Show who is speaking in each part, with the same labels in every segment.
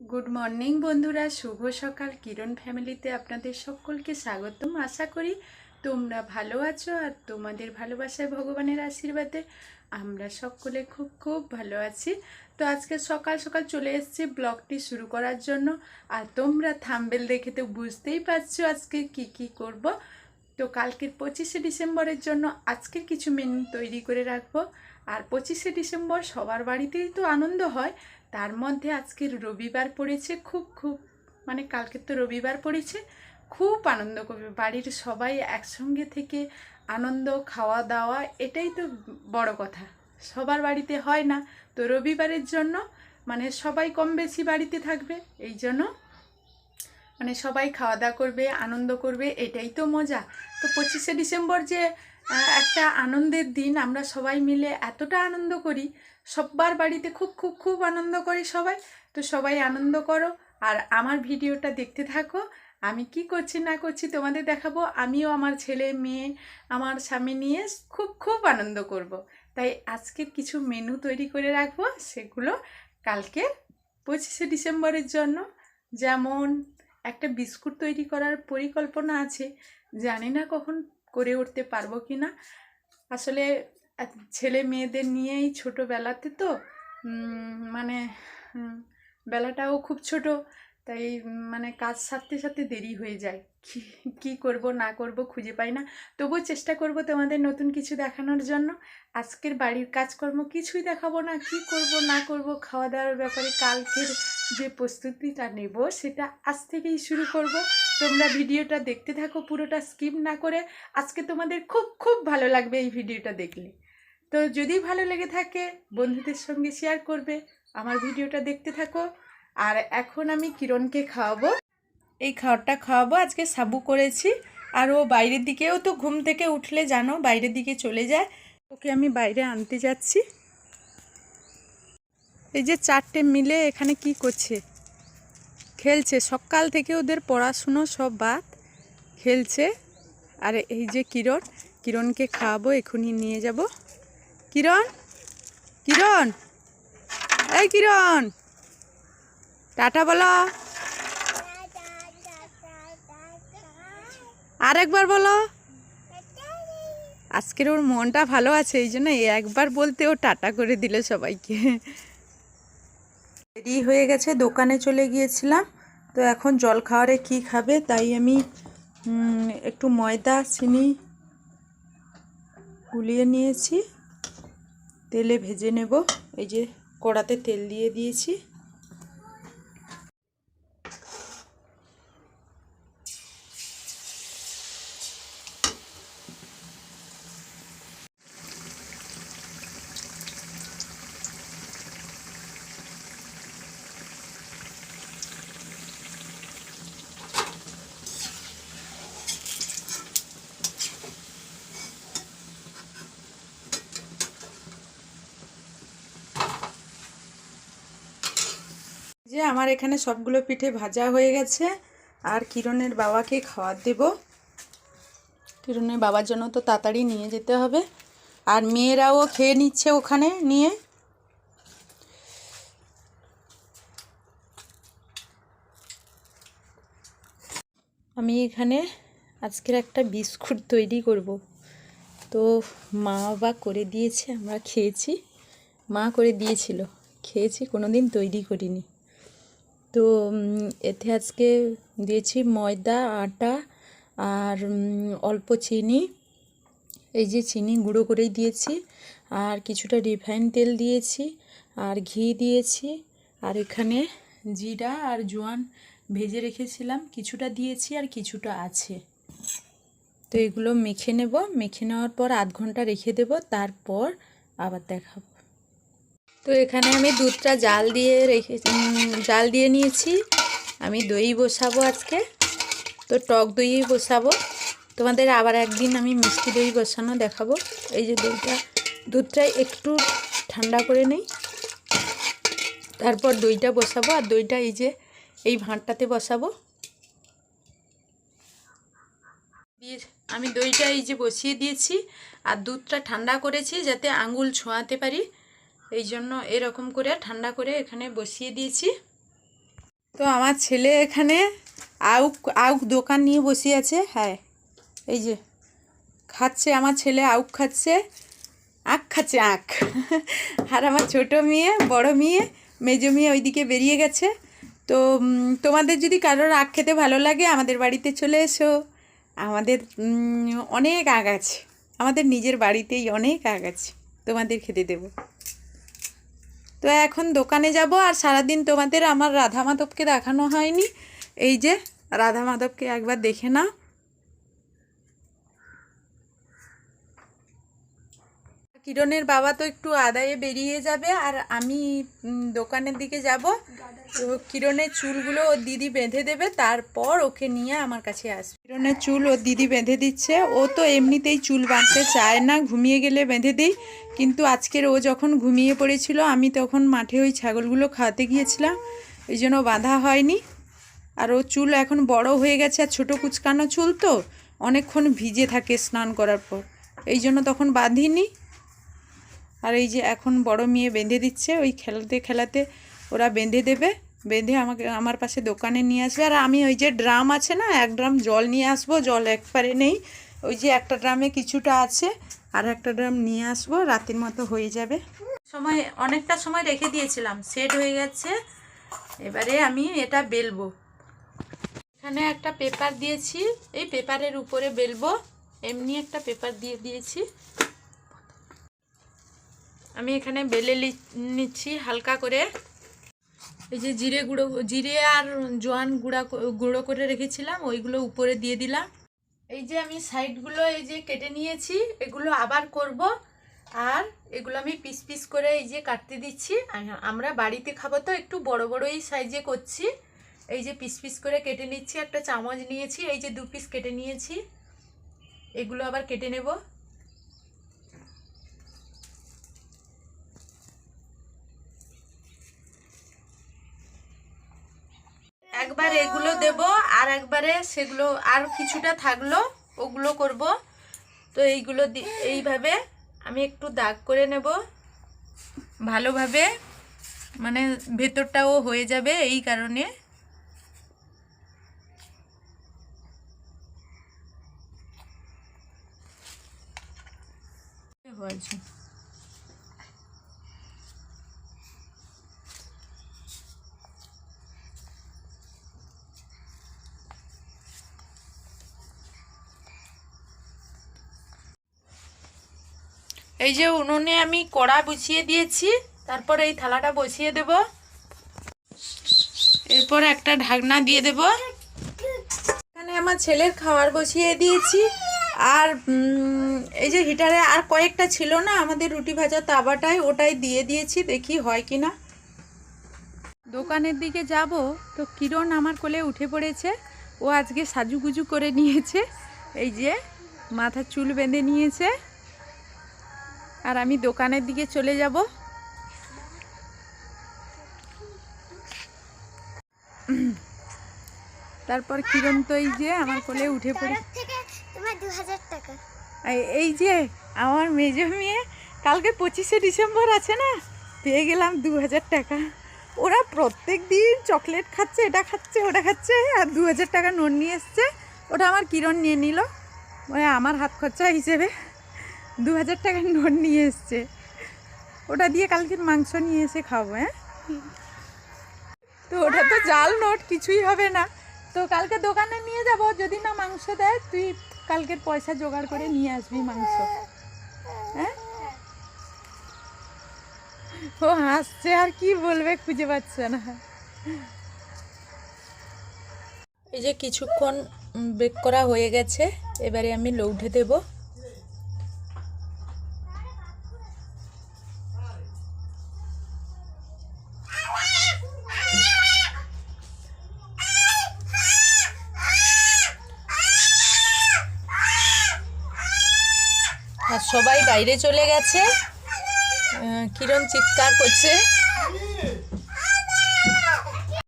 Speaker 1: Good morning বন্ধুরা, শুভ সকাল। কিরণ ফ্যামিলিতে আপনাদের সকলকে স্বাগতম। আশা করি তোমরা ভালো আছো আর তোমাদের ভালোবাসায় ভগবানের আশীর্বাদে আমরা সকলে খুব খুব ভালো আছি। তো আজকে সকাল সকাল চলে এসেছি ব্লগটি শুরু করার জন্য। আর তোমরা থাম্বেল দেখে তো বুঝতেই পারছ আজকে কি কি করব। তো কালকের পঁচিশে ডিসেম্বরের জন্য আজকের কিছু মেনু তৈরি করে রাখব। আর পঁচিশে ডিসেম্বর সবার বাড়িতেই তো আনন্দ হয়। তার মধ্যে আজকের রবিবার পড়েছে, খুব খুব মানে কালকে তো রবিবার পড়েছে, খুব আনন্দ করবে। বাড়ির সবাই একসঙ্গে থেকে আনন্দ খাওয়া দাওয়া এটাই তো বড় কথা। সবার বাড়িতে হয় না। তো রবিবারের জন্য মানে সবাই কম বেশি বাড়িতে থাকবে, এই জন্য মানে সবাই খাওয়া দাওয়া করবে, আনন্দ করবে, এটাই তো মজা। তো পঁচিশে ডিসেম্বর যে একটা আনন্দের দিন, আমরা সবাই মিলে এতটা আনন্দ করি সবার বাড়িতে খুব খুব খুব আনন্দ করি সবাই। তো সবাই আনন্দ করো। আর আমার ভিডিওটা দেখতে থাকো। আমি কি করছি না করছি তোমাদের দেখাবো। আমিও আমার ছেলে, মেয়ে, আমার স্বামী নিয়ে খুব খুব আনন্দ করব। তাই আজকের কিছু মেনু তৈরি করে রাখব। সেগুলো কালকে পঁচিশে ডিসেম্বরের জন্য। যেমন একটা বিস্কুট তৈরি করার পরিকল্পনা আছে। জানি না কখন করে উঠতে পারব কি না আসলে ছেলে মেয়েদের নিয়েই ছোটোবেলাতে তো মানে বেলাটাও খুব ছোট, তাই মানে কাজ সারতে সারতে দেরি হয়ে যায়। কি করব না করব খুঁজে পাই না। তবুও চেষ্টা করব তোমাদের নতুন কিছু দেখানোর জন্য। আজকের বাড়ির কাজকর্ম কিছুই দেখাবো না, কি করব না করব খাওয়া দাওয়ার ব্যাপারে কালকের যে প্রস্তুতিটা নেব, সেটা আজ থেকেই শুরু করব। তোমরা ভিডিওটা দেখতে থাকো, পুরোটা স্কিপ না করে। আজকে তোমাদের খুব খুব ভালো লাগবে এই ভিডিওটা দেখলে। তো যদি ভালো লেগে থাকে, বন্ধুদের সঙ্গে শেয়ার করবে, আমার ভিডিওটা দেখতে থাকো। আর এখন আমি কিরণকে খাওয়াবো। এই খাওয়ারটা খাওয়াবো, আজকে সাবু করেছি। আর ও বাইরের দিকেও তো ঘুম থেকে উঠলে জানো, বাইরের দিকে চলে যায়। ওকে আমি বাইরে আনতে যাচ্ছি। এই যে চারটে মিলে এখানে কি করছে? খেলছে। সকাল থেকে ওদের পড়াশুনো সব বাদ। খেলছে। আর এই যে কিরণ, কিরণকে খাওয়াবো এখনই নিয়ে যাব। কিরণ? কিরণ? এই কিরণ! টাটা বলো। আরেকবার বলো। আজকের ওর মনটা ভালো আছে, এই জন্য একবার বলতে ও টাটা করে দিল সবাইকে। দেরি হয়ে গেছে, দোকানে চলে গিয়েছিলাম। তো এখন জল খাওয়ারে কি খাবে, তাই আমি একটু ময়দা, চিনি গুলিয়ে নিয়েছি। তেলে ভেজে নেব। এই যে কড়াতে তেল দিয়ে দিয়েছি। যে আমার এখানে সবগুলো পিঠে ভাজা হয়ে গেছে। আর কিরণের বাবাকে খাওয়ার দেব। কিরণের বাবার জন্য তো তাড়াতাড়ি নিয়ে যেতে হবে। আর মেয়েরাও খেয়ে নিচ্ছে ওখানে নিয়ে। আমি এখানে আজকের একটা বিস্কুট তৈরি করব। তো মা বা করে দিয়েছে, আমরা খেয়েছি। মা করে দিয়েছিল। খেয়েছি কোনো দিন তৈরি করিনি। তো এতে আজকে দিয়েছি ময়দা, আটা আর অল্প চিনি। এই যে চিনি গুঁড়ো করেই দিয়েছি আর কিছুটা রিফাইন তেল দিয়েছি আর ঘি দিয়েছি আর এখানে জিরা আর জোয়ান ভেজে রেখেছিলাম। কিছুটা দিয়েছি আর কিছুটা আছে। তো এগুলো মেখে নেব। মেখে নেওয়ার পর আধ ঘণ্টা রেখে দেব। তারপর আবার দেখাবো। তো এখানে আমি দুধটা জাল দিয়ে রেখে জাল দিয়ে নিয়েছি। আমি দই বসাবো আজকে। তো টক দই বসাবো। তোমাদের আবার একদিন আমি মিষ্টি দই বসানো দেখাবো। এই যে দইটা দুধটা একটু ঠান্ডা করে নেই। তারপর দইটা বসাবো। আর দইটা এই যে, এই ভাঁড়টাতে বসাবো। আমি দইটা এই যে বসিয়ে দিয়েছি। আর দুধটা ঠান্ডা করেছি যাতে আঙুল ছোঁয়াতে পারি। এই জন্য এরকম করে ঠান্ডা করে এখানে বসিয়ে দিয়েছি। তো আমার ছেলে এখানে আউক আউক দোকান নিয়ে বসে আছে হ্যাঁ এই যে, খাচ্ছে, আমার ছেলে আউক খাচ্ছে আখ খাচ্ছে আখ আর আমার ছোট মেয়ে, বড় মেয়ে, মেজো মেয়ে ওইদিকে বেরিয়ে গেছে। তো তোমাদের যদি কারোর আখ খেতে ভালো লাগে, আমাদের বাড়িতে চলে এসো। আমাদের অনেক আগ আছে। আমাদের নিজের বাড়িতেই অনেক আগ আছে। তোমাদের খেতে দেবো। তো এখন দোকানে যাব আর সারাদিন তোমাদের আমার রাধা মাধবকে দেখানো হয়নি। এই যে রাধা মাধবকে একবার দেখে নাও। কিরণের বাবা তো একটু আদায়ে বেরিয়ে যাবে আর আমি দোকানের দিকে যাব। তো কিরণের চুলগুলো ওর দিদি বেঁধে দেবে, তারপর ওকে নিয়ে আমার কাছে আসবে। কিরণের চুল ওর দিদি বেঁধে দিচ্ছে। ও তো এমনিতেই চুল বাঁধতে চায় না, ঘুমিয়ে গেলে বেঁধে দিই। কিন্তু আজকের ও যখন ঘুমিয়ে পড়েছিল, আমি তখন মাঠে ওই ছাগলগুলো খাওয়াতে গিয়েছিলাম। এই জন্য বাঁধা হয়নি। আর ও চুল এখন বড় হয়ে গেছে আর ছোটো কুচকানো চুল তো, অনেকক্ষণ ভিজে থাকে স্নান করার পর। এই জন্য তখন বাঁধিনি। আর এই যে এখন বড় মেয়ে বেঁধে দিচ্ছে, ওই খেলাতে খেলাতে ওরা বেঁধে দেবে, বেঁধে আমাকে, আমার পাশে দোকানে নিয়ে আসবে। আর আমি ওই যে ড্রাম আছে না, এক ড্রাম জল নিয়ে আসব, জল একবারে নেই। ওই যে একটা ড্রামে কিছুটা আছে, আর একটা ড্রাম নিয়ে আসব, রাতের মতো হয়ে যাবে। সময়, অনেকটা সময় রেখে দিয়েছিলাম, সেট হয়ে গেছে। এবারে আমি এটা বেলবো। এখানে একটা পেপার দিয়েছি, এই পেপারের উপরে বেলবো, এমনি একটা পেপার দিয়ে দিয়েছি। আমি এখানে বেলে নিচ্ছি হালকা করে। এই যে জিরে গুঁড়ো, জিরে আর জোয়ান গুঁড়া গুঁড়ো করে রেখেছিলাম, ওইগুলো উপরে দিয়ে দিলাম। এই যে আমি সাইডগুলো এই যে কেটে নিয়েছি, এগুলো আবার করব। আর এগুলো আমি পিস পিস করে এই যে কাটতে দিচ্ছি। আমরা বাড়িতে খাব তো, একটু বড় বড় এই সাইজে করছি। এই যে পিস পিস করে কেটে নিচ্ছি, একটা চামচ নিয়েছি। এই যে দু পিস কেটে নিয়েছি। এগুলো আবার কেটে নেব। একবার এগুলো দেব, আর একবারে সেগুলো, আর কিছুটা থাকল, ওগুলো করব। তো এইগুলো এইভাবে আমি একটু দাগ করে নেব। ভালোভাবে মানে ভেতরটাও হয়ে যাবে এই কারণে। হয়েছে। এই যে উনুনে আমি কড়া বসিয়ে দিয়েছি, তারপর এই থালাটা বসিয়ে দেব। এরপর একটা ঢাকনা দিয়ে দেব। এখানে আমার ছেলের খাবার বসিয়ে দিয়েছি। আর এই যে হিটারে আর কয়েকটা ছিল না, আমাদের রুটি ভাজা তাবাটাই ওটাই দিয়ে দিয়েছি, দেখি হয় কি না দোকানের দিকে যাব, তো কিরণ আমার কোলে উঠে পড়েছে। ও আজকে সাজুগুজু করে নিয়েছে। এই যে মাথার চুল বেঁধে নিয়েছে। আর আমি দোকানের দিকে চলে যাব। তারপর কিরণ তো এই যে আমার কোলে উঠে পড়ে।
Speaker 2: টাকা।
Speaker 1: এই- এই যে আমার মেজো মেয়ে কালকে পঁচিশে ডিসেম্বর আছে না? পেয়ে গেলাম দু হাজার টাকা। ওরা প্রত্যেক দিন চকলেট খাচ্ছে এটা খাচ্ছে ওটা খাচ্ছে আর দু হাজার টাকা নোট নিয়ে এসছে। ওটা আমার কিরণ নিয়ে নিল। মানে আমার হাত খরচা হিসেবে। দু হাজার টাকার নোট নিয়ে এসছে। ওটা দিয়ে কালকে মাংস নিয়ে এসে খাব হ্যাঁ? তো ওটা তো জাল নোট, কিছুই হবে না। তো কালকে দোকানে নিয়ে যাব, যদি না মাংস দেয়, তুই কালকের পয়সা জোগাড় করে নিয়ে আসবি মাংস। হ্যাঁ? ও হাসছে, আর কি বলবে খুঁজে পাচ্ছে না। এই যে কিছুক্ষণ বেক করা হয়ে গেছে, এবারে আমি লৌঠে দেব। বাইরে চলে গেছে। কিরণ চিৎকার করছে।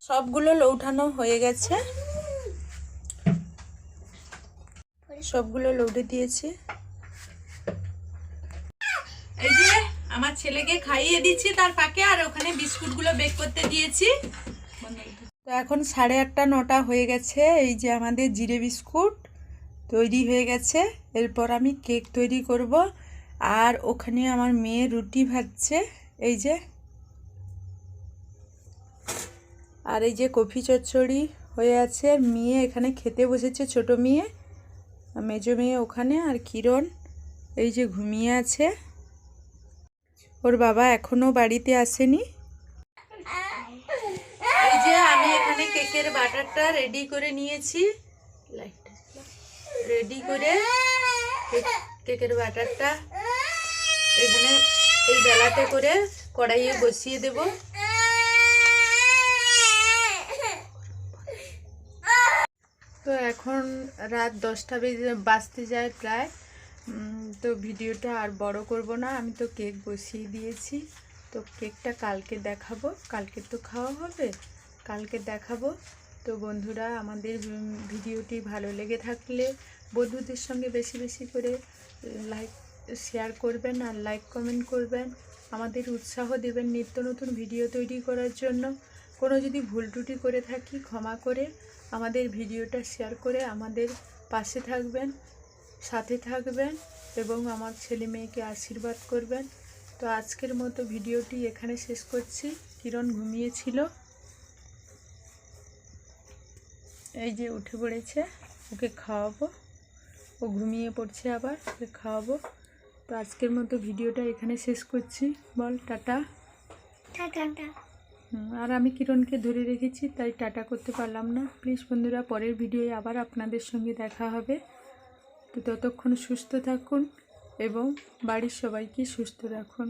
Speaker 1: সবগুলো লৌঠানো হয়ে গেছে। সবগুলো লৌটে দিয়েছি। এই যে, আমার ছেলেকে খাইয়ে দিচ্ছি তার ফাঁকে, আর ওখানে বিস্কুটগুলো বেক করতে দিয়েছি। তো এখন সাড়ে আটটা, নটা হয়ে গেছে। এই যে আমাদের জিরে বিস্কুট তৈরি হয়ে গেছে। এরপর আমি কেক তৈরি করব। আর ওখানে আমার মেয়ে রুটি ভাজছে এই যে। আর এই যে কফি চচ্চড়ি হয়ে আছে আর মেয়ে এখানে খেতে বসেছে ছোট মেয়ে। মেজো মেয়ে ওখানে আর কিরণ এই যে ঘুমিয়ে আছে। ওর বাবা এখনও বাড়িতে আসেনি। এই যে আমি এখানে কেকের বাটারটা রেডি করে নিয়েছি। রেডি করে কেক- কেকের বাটারটা এখানে এই বেলাতে করে কড়াইয়ে বসিয়ে দেব। তো এখন রাত দশটা বেজে বাজতে যায় প্রায়। তো ভিডিওটা আর বড় করব না, আমি তো কেক বসিয়ে দিয়েছি। তো কেকটা কালকে দেখাবো। কালকে তো খাওয়া হবে, কালকে দেখাবো। তো বন্ধুরা, আমাদের ভিডিওটি ভালো লেগে থাকলে, বন্ধুদের সঙ্গে বেশি বেশি করে লাইক শেয়ার করবেন আর লাইক কমেন্ট করবেন। আমাদের উৎসাহ দেবেন নিত্য নতুন ভিডিও তৈরি করার জন্য। কোনো যদি ভুল ত্রুটি করে থাকি, ক্ষমা করে আমাদের ভিডিওটা শেয়ার করে আমাদের পাশে থাকবেন, সাথে থাকবেন এবং আমার ছেলে মেয়েকে আশীর্বাদ করবেন। তো আজকের মতো ভিডিওটি এখানে শেষ করছি। কিরণ ঘুমিয়েছিল। এই যে উঠে পড়েছে, ওকে খাওয়াবো। ও ঘুমিয়ে পড়ছে আবার, ওকে খাওয়াবো। তো আজকের মতো ভিডিওটা এখানে শেষ করছি। বল টাটা।
Speaker 2: টাটা
Speaker 1: আর আমি কিরণকে ধরে রেখেছি তাই টাটা করতে পারলাম না। প্লিজ বন্ধুরা পরের ভিডিওয়ে আবার আপনাদের সঙ্গে দেখা হবে। তো ততক্ষণ সুস্থ থাকুন এবং বাড়ির সবাইকে সুস্থ রাখুন।